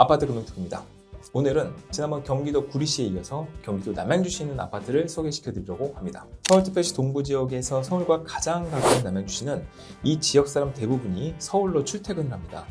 아파트 금융투입니다. 오늘은 지난번 경기도 구리시에 이어서 경기도 남양주시에 있는 아파트를 소개시켜 드리려고 합니다. 서울특별시 동부 지역에서 서울과 가장 가까운 남양주시는 이 지역 사람 대부분이 서울로 출퇴근을 합니다.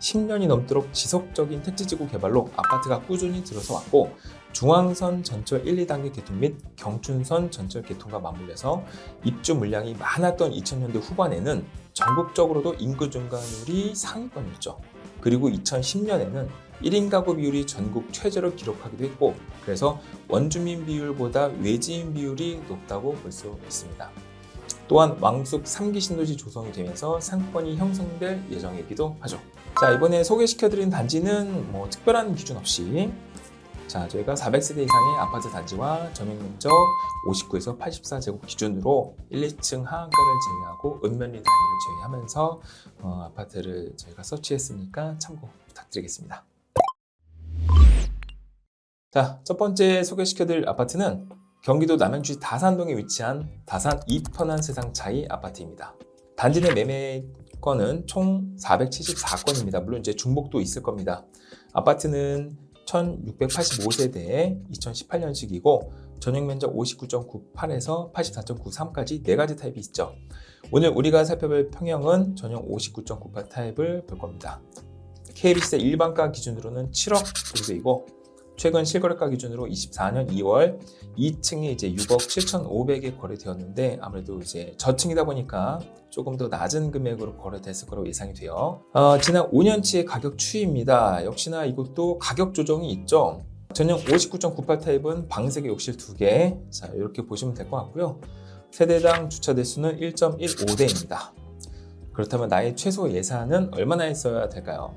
10년이 넘도록 지속적인 택지지구 개발로 아파트가 꾸준히 들어서 왔고 중앙선 전철 1, 2단계 개통 및 경춘선 전철 개통과 맞물려서 입주 물량이 많았던 2000년대 후반에는 전국적으로도 인구 증가율이 상위권이었죠. 그리고 2010년에는 1인 가구 비율이 전국 최저를 기록하기도 했고 그래서 원주민 비율보다 외지인 비율이 높다고 볼 수 있습니다. 또한 왕숙 3기 신도시 조성이 되면서 상권이 형성될 예정이기도 하죠. 자 이번에 소개시켜드린 단지는 뭐 특별한 기준 없이 자 저희가 400세대 이상의 아파트 단지와 전용 면적 59에서 84제곱 기준으로 1, 2층 하한가를 제외하고 읍면리 단위를 제외하면서 어, 아파트를 저희가 서치했으니까 참고 부탁드리겠습니다. 자, 첫 번째 소개시켜드릴 아파트는 경기도 남양주시 다산동에 위치한 다산 이편한 세상 차이 아파트입니다. 단지 내 매매건은 총 474건입니다. 물론 이제 중복도 있을 겁니다. 아파트는 1685세대에 2018년식이고 전용 면적 59.98에서 84.93까지 네 가지 타입이 있죠. 오늘 우리가 살펴볼 평형은 전용 59.98 타입을 볼 겁니다. KB시세 일반가 기준으로는 7억 정도이고 최근 실거래가 기준으로 24년 2월 2층이 이제 6억 7,500에 거래되었는데 아무래도 이제 저층이다 보니까 조금 더 낮은 금액으로 거래됐을 거라고 예상이 돼요. 어, 지난 5년치의 가격 추이입니다. 역시나 이것도 가격 조정이 있죠. 전용 59.98 타입은 방세계 욕실 2개. 자, 이렇게 보시면 될 것 같고요. 세대당 주차 대수는 1.15대입니다. 그렇다면 나의 최소 예산은 얼마나 있어야 될까요?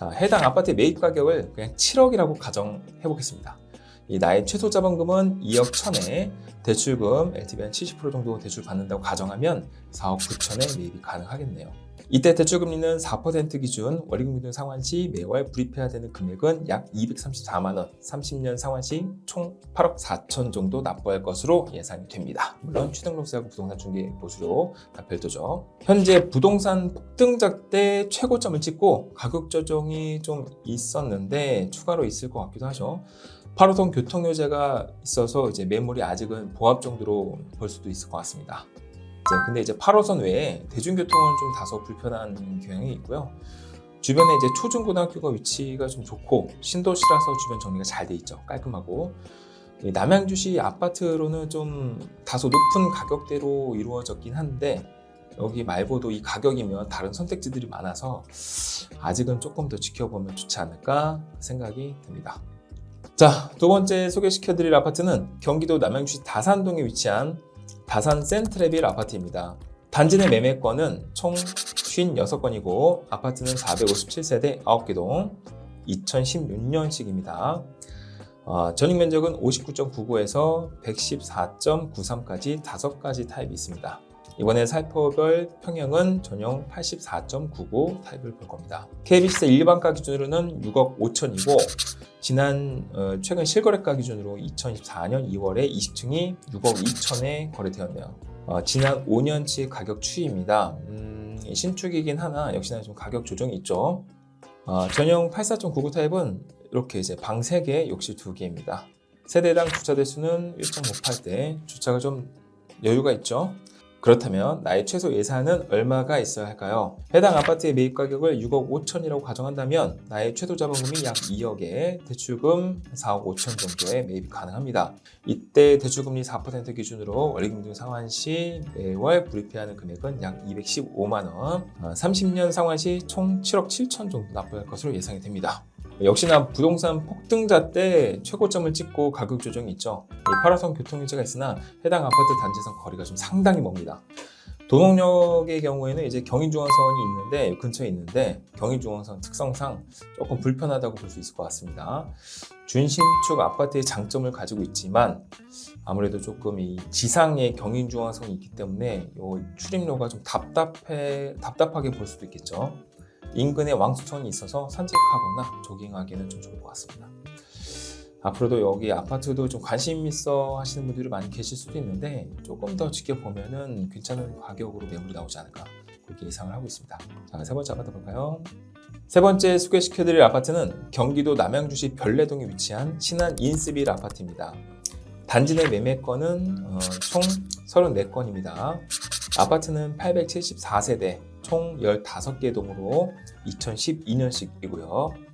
자, 해당 아파트의 매입 가격을 그냥 7억이라고 가정해 보겠습니다. 이 나의 최소 자본금은 2억 1천에 대출금 LTV 한 70% 정도 대출 받는다고 가정하면 4억 9천에 매입이 가능하겠네요. 이때 대출금리는 4% 기준 기준 상환 시 매월 불입해야 되는 금액은 약 234만 원, 30년 상환 시 총 8억 4천 정도 납부할 것으로 예상이 됩니다. 물론 취등록세하고 부동산 중개 보수료 다 별도죠. 현재 부동산 폭등작 때 최고점을 찍고 가격 조정이 좀 있었는데 추가로 있을 것 같기도 하죠. 8호선 교통요제가 있어서 이제 매물이 아직은 보합 정도로 볼 수도 있을 것 같습니다. 이제 근데 이제 8호선 외에 대중교통은 좀 다소 불편한 경향이 있고요. 주변에 이제 초중고등학교가 위치가 좀 좋고 신도시라서 주변 정리가 잘 돼 있죠. 깔끔하고 이 남양주시 아파트로는 좀 다소 높은 가격대로 이루어졌긴 한데 여기 말고도 이 가격이면 다른 선택지들이 많아서 아직은 조금 더 지켜보면 좋지 않을까 생각이 듭니다. 자, 두 번째 소개시켜드릴 아파트는 경기도 남양주시 다산동에 위치한 다산 센트레빌 아파트입니다. 단지 내 매매건은 총 56건이고 아파트는 457세대 9개 동 2016년식입니다. 어, 전용 면적은 59.99에서 114.93까지 5가지 타입이 있습니다. 이번에 살펴볼 평형은 전용 84.99 타입을 볼 겁니다. KB시세 일반가 기준으로는 6억 5천이고 지난 어, 최근 실거래가 기준으로 2024년 2월에 20층이 6억 2천에 거래되었네요. 어, 지난 5년치 가격 추이입니다. 음, 신축이긴 하나 역시나 좀 가격 조정이 있죠. 어, 전용 84.99 타입은 이렇게 이제 방 3개, 욕실 2개입니다. 세대당 주차 대수는 1.58대, 주차가 좀 여유가 있죠. 그렇다면 나의 최소 예산은 얼마가 있어야 할까요? 해당 아파트의 매입 가격을 6억 5천이라고 가정한다면 나의 최소 자본금이 약 2억에 대출금 4억 5천 정도의 매입이 가능합니다. 이때 대출금리 4% 기준으로 원리금 등 상환 시 매월 불입해야 하는 금액은 약 215만 원, 30년 상환 시 총 7억 7천 정도 납부할 것으로 예상이 됩니다. 역시나 부동산 폭등자 때 최고점을 찍고 가격 조정이 있죠. 이 8호선 교통유지가 있으나 해당 아파트 단지에선 거리가 좀 상당히 멉니다. 도농역의 경우에는 이제 경인중앙선이 있는데 근처에 있는데 경인중앙선 특성상 조금 불편하다고 볼 수 있을 것 같습니다. 준신축 아파트의 장점을 가지고 있지만 아무래도 조금 이 지상에 경인중앙선이 있기 때문에 이 출입로가 좀 답답해 답답하게 볼 수도 있겠죠. 인근에 왕수천이 있어서 산책하거나 조깅하기는 좀 좋을 것 같습니다. 앞으로도 여기 아파트도 좀 관심 있어 하시는 분들이 많이 계실 수도 있는데 조금 더 지켜보면은 괜찮은 가격으로 매물이 나오지 않을까 그렇게 예상을 하고 있습니다. 자, 세 번째 아파트 볼까요? 세 번째 소개시켜드릴 아파트는 경기도 남양주시 별내동에 위치한 신한 인스빌 아파트입니다. 단지 내 매매건은 어, 총 34건입니다. 아파트는 874세대 총 15개 동으로 2012년식이고요.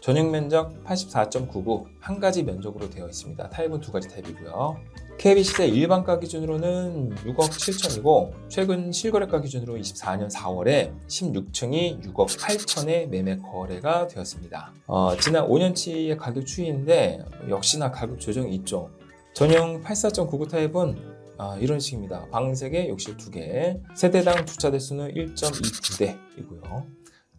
전용 면적 84.99 한 가지 면적으로 되어 있습니다. 타입은 두 가지 타입이고요. KB 시세 일반가 기준으로는 6억 7천이고 최근 실거래가 기준으로 24년 4월에 16층이 6억 8천에 매매 거래가 되었습니다. 어, 지난 5년치의 가격 추이인데 역시나 가격 조정이 있죠. 전용 84.99 타입은 아, 이런 식입니다. 방 3개, 욕실 2개, 세대당 주차 대수는 1.29대이고요.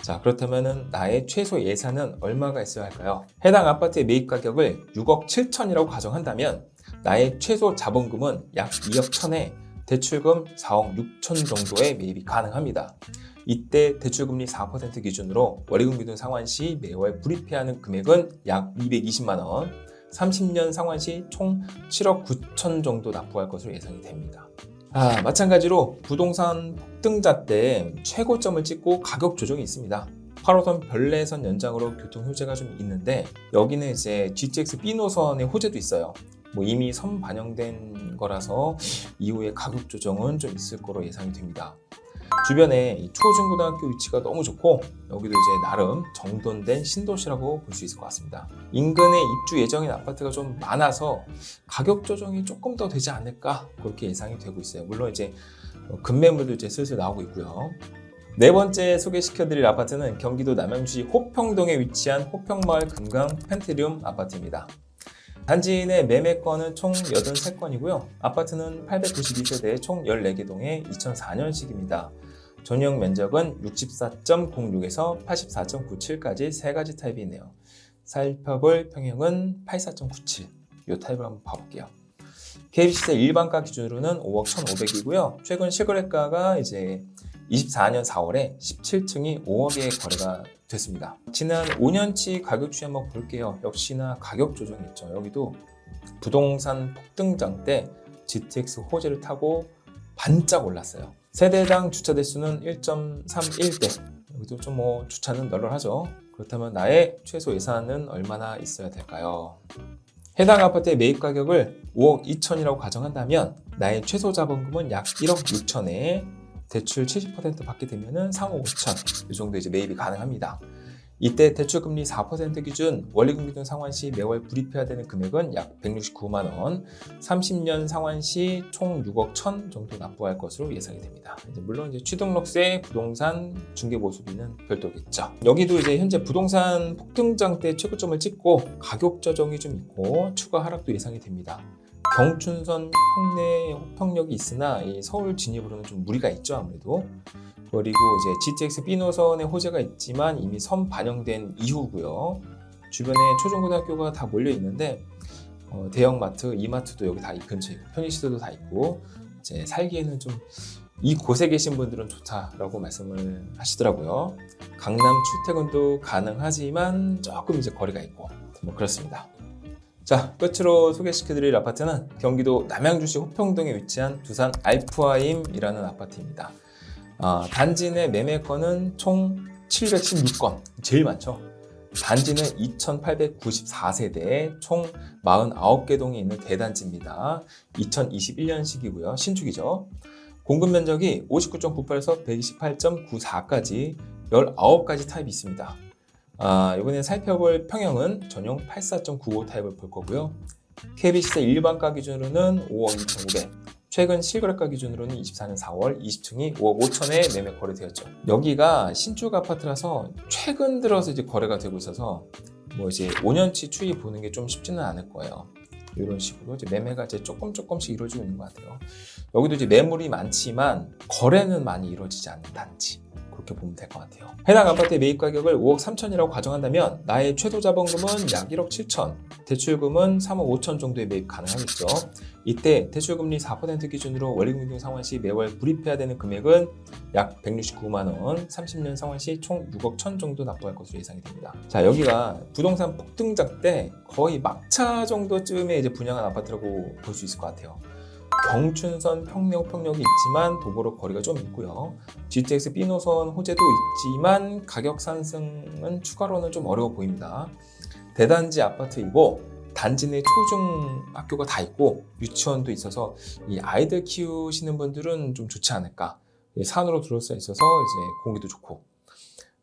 자, 그렇다면 나의 최소 예산은 얼마가 있어야 할까요? 해당 아파트의 매입 가격을 6억 7천이라고 가정한다면 나의 최소 자본금은 약 2억 1천에 대출금 4억 6천 정도의 매입이 가능합니다. 이때 대출금리 4% 기준으로 월의금 기준 상환 시 매월 불입해야 하는 금액은 약 220만 원, 30년 상환 시 총 7억 9천 정도 납부할 것으로 예상이 됩니다. 아, 마찬가지로 부동산 폭등자 때 최고점을 찍고 가격 조정이 있습니다. 8호선 별내선 연장으로 교통 효제가 좀 있는데 여기는 이제 GTX B 노선의 호재도 있어요. 뭐 이미 선 반영된 거라서 이후에 가격 조정은 좀 있을 거로 예상이 됩니다. 주변에 이 초중고등학교 위치가 너무 좋고 여기도 이제 나름 정돈된 신도시라고 볼 수 있을 것 같습니다. 인근에 입주 예정인 아파트가 좀 많아서 가격 조정이 조금 더 되지 않을까 그렇게 예상이 되고 있어요. 물론 이제 어, 급매물도 이제 슬슬 나오고 있고요. 네 번째 소개시켜드릴 아파트는 경기도 남양주시 호평동에 위치한 호평마을 금강 펜트리움 아파트입니다. 단지 내 매매건은 총 83건이고요. 아파트는 892세대 총 14개 동에 2004년식입니다. 전용 면적은 64.06에서 84.97까지 세 가지 타입이 있네요. 살펴볼 평형은 84.97. 이 타입을 한번 봐볼게요. KB시세 일반가 기준으로는 5억 1,500이고요. 최근 실거래가가 이제 24년 4월에 17층이 5억에 거래가 됐습니다. 지난 5년치 가격 추이 한번 볼게요. 역시나 가격 조정이 있죠. 여기도 부동산 폭등장 때 GTX 호재를 타고 반짝 올랐어요. 세대당 주차 대수는 1.31대. 여기도 좀 뭐 주차는 널널하죠. 그렇다면 나의 최소 예산은 얼마나 있어야 될까요? 해당 아파트의 매입 가격을 5억 2천이라고 가정한다면 나의 최소 자본금은 약 1억 6천에 대출 70% 받게 되면은 3억 5천 이 정도 이제 매입이 가능합니다. 이때 대출금리 4% 기준 원리금 기준 상환 시 매월 불입해야 되는 금액은 약 169만 원, 30년 상환 시 총 6억 1천 정도 납부할 것으로 예상이 됩니다. 이제 물론 이제 취등록세, 부동산, 중개보수비는 별도겠죠. 여기도 이제 현재 부동산 폭등장 때 최고점을 찍고 가격 조정이 좀 있고 추가 하락도 예상이 됩니다. 경춘선 평내 호평력이 있으나 이 서울 진입으로는 좀 무리가 있죠 아무래도 그리고 이제 GTX B 노선의 호재가 있지만 이미 선 반영된 이후고요 주변에 초중고등학교가 다 몰려 있는데 어, 대형마트, 이마트도 여기 다 이 근처에 있고 편의시설도 다 있고 이제 살기에는 좀 이 곳에 계신 분들은 좋다라고 말씀을 하시더라고요. 강남 출퇴근도 가능하지만 조금 이제 거리가 있고 뭐 그렇습니다. 자, 끝으로 소개시켜드릴 아파트는 경기도 남양주시 호평동에 위치한 두산 알프아임이라는 아파트입니다. 아, 단지 내 매매 건은 총 716건, 제일 많죠. 단지는 2,894세대에 총 49개 동이 있는 대단지입니다. 2021년식이고요. 신축이죠. 공급 면적이 59.98에서 128.94까지 19가지 타입이 있습니다. 아, 이번에 살펴볼 평형은 전용 84.95 타입을 볼 거고요. KB시세 일반가 기준으로는 5억 2,500, 최근 실거래가 기준으로는 24년 4월 20층이 5억 5천에 매매 거래되었죠. 여기가 신축 아파트라서 최근 들어서 이제 거래가 되고 있어서 뭐 이제 5년치 추이 보는 게 좀 쉽지는 않을 거예요. 이런 식으로 이제 매매가 이제 조금 조금씩 이루어지고 있는 것 같아요. 여기도 이제 매물이 많지만 거래는 많이 이루어지지 않는 단지. 그렇게 보면 될 것 같아요. 해당 아파트의 매입 가격을 5억 3천이라고 가정한다면 나의 최소 자본금은 약 1억 7천, 대출금은 3억 5천 정도의 매입 가능하겠죠. 이때 대출금리 4% 기준으로 원리금융 상환 시 매월 불입해야 되는 금액은 약 169만 원, 30년 상환 시 총 6억 1천 정도 납부할 것으로 예상이 됩니다. 자 여기가 부동산 폭등작 때 거의 막차 정도쯤에 이제 분양한 아파트라고 볼 수 있을 것 같아요. 경춘선 평력 평력이 있지만 도보로 거리가 좀 있고요. GTX B 노선 호재도 있지만 가격 상승은 추가로는 좀 어려워 보입니다. 대단지 아파트이고 단지 내 초중 학교가 다 있고 유치원도 있어서 이 아이들 키우시는 분들은 좀 좋지 않을까. 이 산으로 둘러싸여 있어서 이제 공기도 좋고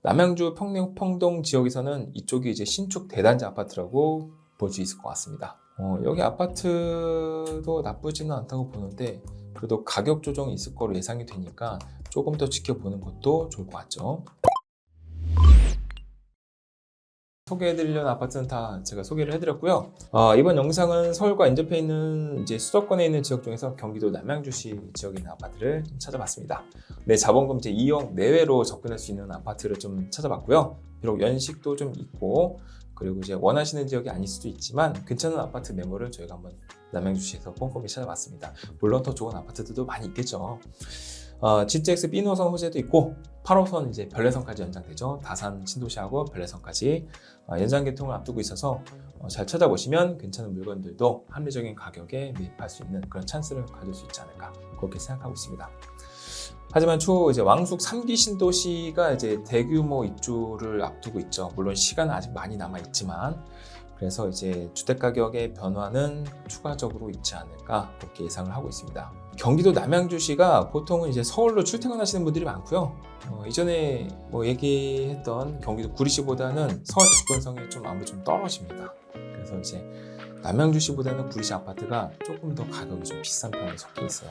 남양주 평택 평동 지역에서는 이쪽이 이제 신축 대단지 아파트라고 볼 수 있을 것 같습니다. 어, 여기 아파트도 나쁘지는 않다고 보는데 그래도 가격 조정이 있을 거로 예상이 되니까 조금 더 지켜보는 것도 좋을 것 같죠. 소개해드리려는 아파트는 다 제가 소개를 해드렸고요. 어, 이번 영상은 서울과 인접해 있는 이제 수도권에 있는 지역 중에서 경기도 남양주시 지역에 있는 아파트를 좀 찾아봤습니다. 네, 자본금 이제 2억 내외로 접근할 수 있는 아파트를 좀 찾아봤고요. 비록 연식도 좀 있고 그리고 이제 원하시는 지역이 아닐 수도 있지만 괜찮은 아파트 매물을 저희가 한번 남양주시에서 꼼꼼히 찾아봤습니다. 물론 더 좋은 아파트들도 많이 있겠죠. 어, GTX B 노선 호재도 있고 8호선 이제 별내선까지 연장되죠. 다산 신도시하고 별내선까지 어, 연장 개통을 앞두고 있어서 어, 잘 찾아보시면 괜찮은 물건들도 합리적인 가격에 매입할 수 있는 그런 찬스를 가질 수 있지 않을까 그렇게 생각하고 있습니다. 하지만 추후 이제 왕숙 3기 신도시가 이제 대규모 입주를 앞두고 있죠. 물론 시간은 아직 많이 남아 있지만 그래서 이제 주택 가격의 변화는 추가적으로 있지 않을까 그렇게 예상을 하고 있습니다. 경기도 남양주시가 보통은 이제 서울로 출퇴근하시는 분들이 많고요. 어, 이전에 뭐 얘기했던 경기도 구리시보다는 서울 접근성이 좀 아무래도 좀 떨어집니다. 그래서 이제 남양주시보다는 구리시 아파트가 조금 더 가격이 좀 비싼 편에 속해 있어요.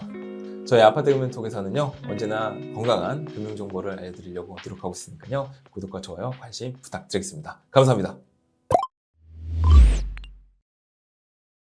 저희 아파트 금융톡에서는요 언제나 건강한 금융 정보를 알려드리려고 노력하고 있으니까요 구독과 좋아요 관심 부탁드리겠습니다. 감사합니다.